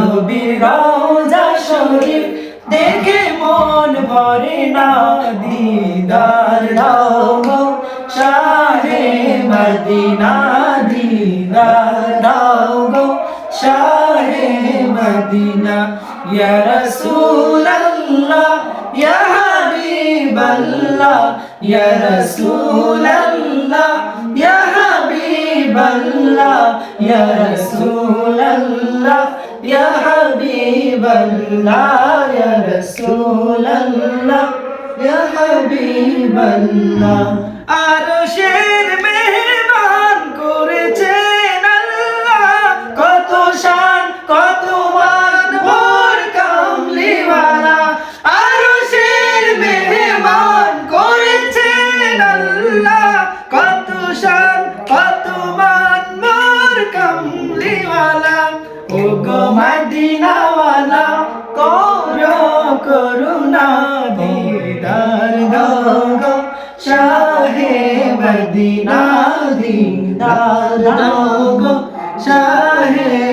নবীর রওজা শরীফ দেখে মন ভরে না, দিদার গো শাহে মদিনা, দিদার গো শাহে মদিনা। ইয়া রাসূলুল্লাহ, ইয়া ইয়া রাসূলুল্লাহ, ইয়া হাবিবাল্লাহ, ইয়া রাসূলুল্লাহ ইয়া হাবিবাল্লাহ ইয়া রাসূলুল্লাহ ইয়া হাবিবাল্লাহ আরশের মেহমান করেছেন আল্লাহ। কত শান, কত মান ভোর কামলিওয়ালা। আরশের মেহমান করেছেন আল্লাহ। কত শান, কত মান, মোর কামলিওয়ালা। ও গো মদিনা দিদার দাও গো শাহে